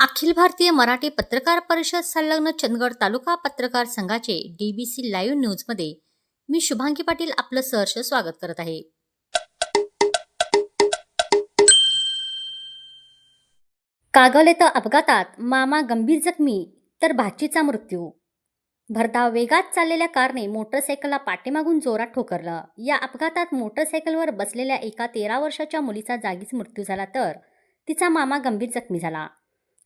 अखिल भारतीय मराठी पत्रकार परिषद संलग्न चंदगड तालुका पत्रकार संघाचे डीबीसी लाईव्ह न्यूजमध्ये मी शुभांगी पाटील आपलं सहर्ष स्वागत करत आहे. कागल येथं अपघातात मामा गंभीर जखमी तर भाचीचा मृत्यू. भरधाव वेगात चाललेल्या कारने मोटरसायकलला पाठीमागून जोरात ठोकरलं. या अपघातात मोटरसायकलवर बसलेल्या एका तेरा वर्षाच्या मुलीचा जागीच मृत्यू झाला तर तिचा मामा गंभीर जखमी झाला.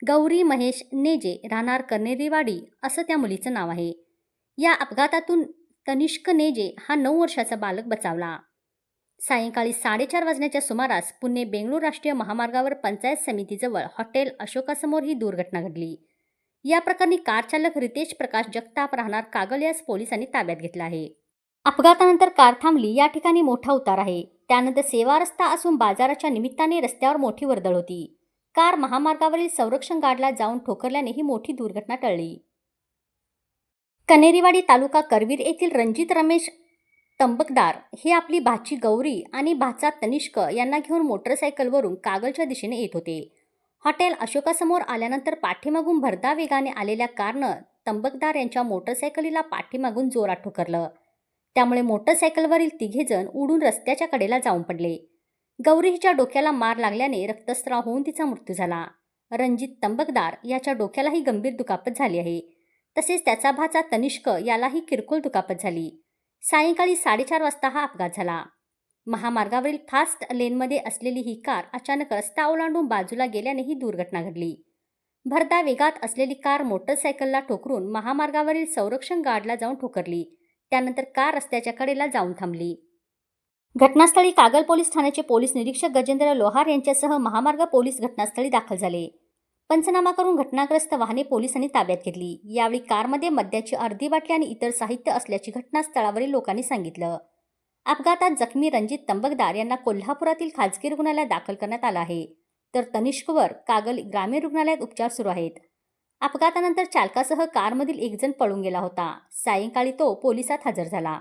गौरी महेश नेजे राहणार कन्नेरीवाडी असं त्या मुलीचं नाव आहे. या अपघातातून तनिष्क नेजे हा नऊ वर्षाचा बालक बचावला. सायंकाळी साडेचार वाजण्याच्या सुमारास पुणे बेंगळूर राष्ट्रीय महामार्गावर पंचायत समितीजवळ हॉटेल अशोकासमोर ही दुर्घटना घडली. या प्रकरणी कारचालक रितेश प्रकाश जगताप राहणार कागल यास पोलिसांनी ताब्यात घेतला आहे. अपघातानंतर कार थांबली या ठिकाणी मोठा उतार आहे. त्यानंतर सेवा रस्ता असून बाजाराच्या निमित्ताने रस्त्यावर मोठी वर्दळ होती. कार महामार्गावरील संरक्षण गार्डला जाऊन ठोकरल्याने ही मोठी दुर्घटना टळली. कनेरीवाडी तालुका करवीर येथील रणजित रमेश तंबकदार हे आपली भाची गौरी आणि भाचा तनिष्क यांना घेऊन मोटरसायकलवरून कागलच्या दिशेने येत होते. हॉटेल अशोकासमोर आल्यानंतर पाठीमागून भरदा वेगाने आलेल्या कारनं तंबकदार यांच्या मोटरसायकलीला पाठीमागून जोरात ठोकरलं. त्यामुळे मोटरसायकलवरील तिघेजण उडून रस्त्याच्या कडेला जाऊन पडले. गौरी हिच्या डोक्याला मार लागल्याने रक्तस्राव होऊन तिचा मृत्यू झाला. रणजित तंबकदार याच्या डोक्यालाही गंभीर दुखापत झाली आहे. तसेच त्याचा भाचा तनिष्क यालाही किरकोळ दुखापत झाली. सायंकाळी साडेचार वाजता हा अपघात झाला. महामार्गावरील फास्ट लेनमध्ये असलेली ही कार अचानक रस्ता ओलांडून बाजूला गेल्याने ही दुर्घटना घडली. भरदा वेगात असलेली कार मोटरसायकलला ठोकरून महामार्गावरील संरक्षण गार्डला जाऊन ठोकरली. त्यानंतर कार रस्त्याच्या कडेला जाऊन थांबली. घटनास्थळी कागल पोलीस ठाण्याचे पोलीस निरीक्षक गजेंद्र लोहार यांच्यासह महामार्ग पोलीस घटनास्थळी दाखल झाले. पंचनामा करून घटनाग्रस्त वाहने पोलिसांनी ताब्यात घेतली. यावेळी कारमध्ये मद्याची अर्धी बाटली आणि इतर साहित्य असल्याची घटनास्थळावरील लोकांनी सांगितलं. अपघातात जखमी रणजित तंबकदार यांना कोल्हापुरातील खाजगी रुग्णालयात दाखल करण्यात आलं आहे. तर तनिष्कवर कागल ग्रामीण रुग्णालयात उपचार सुरू आहेत. अपघातानंतर चालकासह कारमधील एकजण पळून गेला होता. सायंकाळी तो पोलिसात हजर झाला.